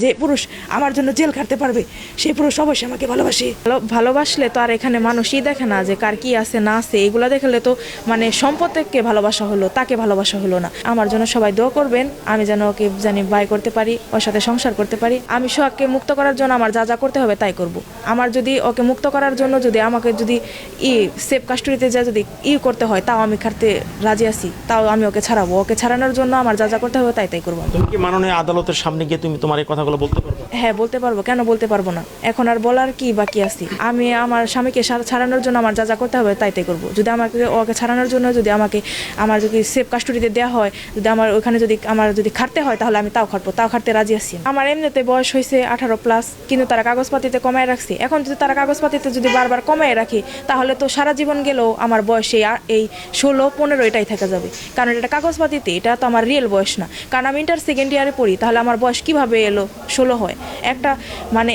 যে পুরুষ আমার জন্য জেল খাটতে পারবে সেই পুরুষ অবশ্যই আমাকে ভালোবাসে। ভালো- ভালোবাসলে তো আর এখানে মানুষই দেখে না যে কার কি আছে না আছে এগুলো দেখলে তো মানে সম্পদকে ভালোবাসা হলো তাকে ভালোবাসা হলো না। আমার জন্য সবাই দোয়া করবেন আমি যেন ওকে জানি বাই করতে পারি ওর সাথে সংসার করতে পারি। আমি সোহাগকে মুক্ত করার জন্য আমার যা যা করতে হবে তাই করব। আমার যদি ওকে মুক্ত করার জন্য যদি আমাকে যদি ই সেফ কাস্টডিতে যা যদি ই করতে হয় তাও আমি খাটতে রাজি আছি তাও আমি ওকে ছাড়াবো। ওকে ছাড়ানোর জন্য আমার যা যা করতে হবে তাই তাই করব তুমি কি মাননীয় আদালতের সামনে গিয়ে তুমি তোমার এই কথাগুলো বলতে পারবে? হ্যাঁ বলতে পারব। কেন বলতে পারব না? এখন আর বলার কি বাকি আছে? আমি আমার স্বামীকে ছাড়ানোর জন্য আমার যা যা করতে হবে তাই তাই করব। যদি আমাকে ওকে ছাড়ানোর জন্য যদি আমাকে আমার যদি সেফ কাস্টডিতে দেওয়া হয়, যদি আমার ওখানে যদি আমার যদি খাটতে হয়, তাহলে আমি তাও খাটবো। তাও খাটতে রাজি আছি আমার এমনিতে বয়স হয়েছে আঠারো প্লাস কিন্তু তারা কাগজপাতিতে কমায় রাখছে। এখন যদি তারা কাগজপাতিতে যদি বারবার কমায় রাখে, তাহলে তো সারা জীবন গেলেও আমার বয়সে এই ষোলো, পনেরো এটাই থেকে যাবে। কারণ এটা কাগজপাতিতে, এটা তো আমার রিয়েল বয়স না। কারণ আমি ইন্টার সেকেন্ড ইয়ারে পড়ি, তাহলে আমার বয়স কীভাবে এলো? ষোলো হয়। একটা মানে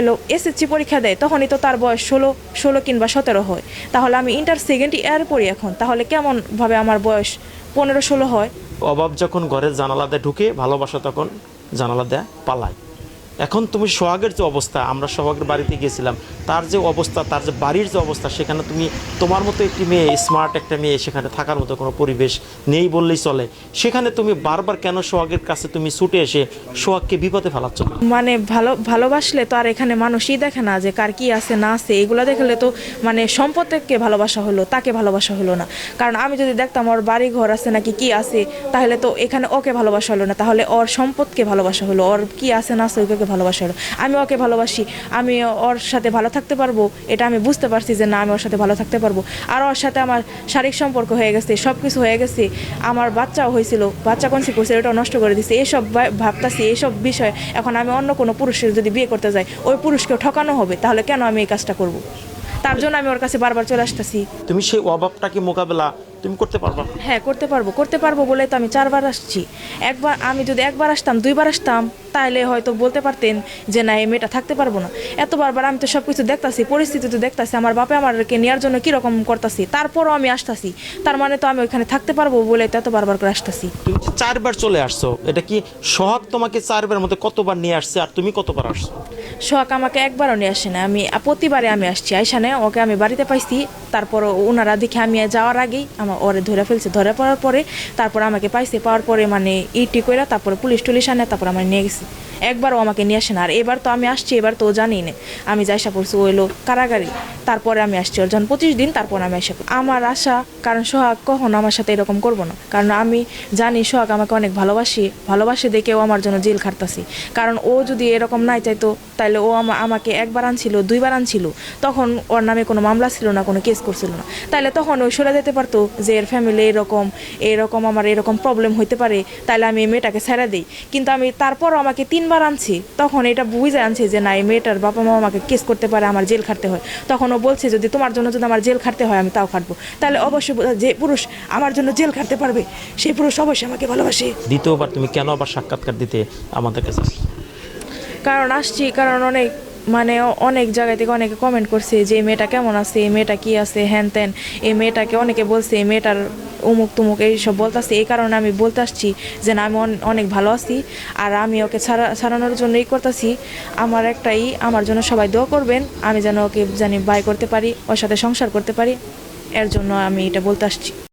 এলো এসএসসি পরীক্ষা দেয়, তখনই তো তার বয়স ষোলো ষোলো কিংবা সতেরো হয়। তাহলে আমি ইন্টার সেকেন্ড ইয়ার পড়ি এখন, তাহলে কেমনভাবে আমার বয়স পনেরো, ষোলো হয়? অভাব যখন ঘরের জানালা দেয় ঢুকে, ভালোবাসা তখন জানালা দেয়া পালায়। এখন তুমি সোহাগের যে অবস্থা, আমরা সোহাগের বাড়িতে গিয়েছিলাম, তার যে অবস্থা, তার যে বাড়ির যে অবস্থা, সেখানে তুমি তোমার মতো একটি মেয়ে স্মার্ট একটা মেয়ে সেখানে থাকার মতো কোনো পরিবেশ নেই বললেই চলে। সেখানে তুমি বারবার কেন সোহাগের কাছে তুমি ছুটে এসে সোহাগকে বিপদে ফেলাচ্ছ? মানে ভালো, ভালোবাসলে তো আর এখানে মানুষই দেখে না যে কার কি আছে, না আছে, এগুলো দেখলে তো মানে সম্পদকে ভালোবাসা হলো, তাকে ভালোবাসা হলো না। কারণ আমি যদি দেখতাম ওর বাড়ি ঘর আছে নাকি কি আছে, তাহলে তো এখানে ওকে ভালোবাসা হলো না, তাহলে ওর সম্পদকে ভালোবাসা হলো, ওর কি আছে, না আছে, ওকে ভালোবাসা হলো আমি ওকে ভালোবাসি, আমি ওর সাথে ভালো থাকতে পারব, এটা আমি বুঝতে পারছি যে না, আমি ওর সাথে ভালো থাকতে পারব। আর ওর সাথে আমার শারীরিক সম্পর্ক হয়ে গেছে সব কিছু হয়ে গেছে। আমার বাচ্চাও হয়েছিল, বাচ্চা কনসিভ করছে ওটা নষ্ট করে দিছে। এইসব ভাবতাছি এইসব বিষয় এখন আমি অন্য কোনো পুরুষের যদি বিয়ে করতে যাই, ওই পুরুষকে ঠকানো হবে, তাহলে কেন আমি এই কাজটা করব? তার জন্য আমি ওর কাছে বারবার চলে আসতেছি। তুমি সেই অভাবটাকে মোকাবেলা তুমি করতে পারবা? হ্যাঁ করতে পারব করতে পারব বলে তো আমি চারবার আসছি। একবার আমি যদি একবার আসতাম দুইবার আসতাম তাহলে হয়তো বলতে পারতেন যে না এই মেয়েটা থাকতে পারব না। এত বারবার আমি তো সব কিছু দেখতাছি পরিস্থিতি তো দেখতাছি আমার বাপে আমারকে নেওয়ার জন্য কীরকম করতাছি তারপরও আমি আসতাছি। তার মানে তো আমি ওইখানে থাকতে পারব বলে তো এত বারবার করে আসতাছি। তুমি চারবার চলে আসছো এটা কি সোহাগ তোমাকে চারবার মধ্যে কতবার নিয়ে আসছে আর তুমি কতবার আসছো? সোহাগ আমাকে একবারও নিয়ে আসে না। আমি, প্রতিবারে আমি আসছি। আইসানে ওকে আমি বাড়িতে পাইছি। তারপর ওনারা দেখে আমি যাওয়ার আগেই আমার ওরে ধরে ফেলছে। ধরে পড়ার পরে তারপর আমাকে পাইছে। পাওয়ার পরে মানে ইটি কইরা তারপরে পুলিশ টুলিশ আনে, তারপর আমার নিয়ে গেছে। একবারও আমাকে নিয়ে আসে না। আর এবার তো আমি আসছি, এবার তো জানি না। আমি যাইসা পড়ছি ও এলো কারাগারি। তারপরে আমি আসছি ওর যখন পঁচিশ দিন, তারপর আমি আসা আমার আশা, কারণ সোহাগ কখনো আমার সাথে এরকম করব না। কারণ আমি জানি সোহাগ আমাকে অনেক ভালোবাসি। ভালোবাসে দেখেও আমার জন্য জেল খাটতাছি। কারণ ও যদি এরকম নাই চাইতো তাহলে ও আমা- আমাকে একবার আনছিল, দুইবার আনছিল। তখন ওর নামে কোনো মামলা ছিল না, কোনো কেস করছিল না। তাহলে তখন ওই সরে যেতে পারতো যে এর ফ্যামিলি এরকম এরকম আমার এরকম প্রবলেম হইতে পারে তাহলে আমি এই মেয়েটাকে ছেড়ে দিই। কিন্তু আমি তারপরও আমাকে তিনবার আনছি। তখন এটা বুঝে আনছি যে না, এই মেয়েটার বাবা মা আমাকে কেস করতে পারে, আমার জেল খাটতে হয়। তখন ও বলছে, যদি তোমার জন্য যদি আমার জেল খাটতে হয়, আমি তাও খাটবো। তাহলে অবশ্যই যে পুরুষ আমার জন্য জেল খাটতে পারবে সেই পুরুষ অবশ্যই আমাকে ভালোবাসে। দ্বিতীয়বার তুমি কেন আবার সাক্ষাৎকার দিতে আমাদের কাছে? কারণ আসছি কারণ অনেক মানে অনেক জায়গা থেকে অনেকে কমেন্ট করছে যে, এই মেয়েটা কেমন আছে? এই মেয়েটা কি আছে? হ্যান ত্যান। এই মেয়েটাকে অনেকে বলছে, এই মেয়েটার উমুক তুমুক এইসব বলতেছে। এই কারণে আমি বলতে আসছি যে, না, আমি অনেক ভালো আছি আর আমি ওকে ছাড়া, ছাড়ানোর জন্যই করতেছি। আমার একটাই, আমার জন্য সবাই দোয়া করবেন। আমি যেন ওকে জানি বাই করতে পারি, ওর সাথে সংসার করতে পারি। এর জন্য আমি এটা বলতে আসছি।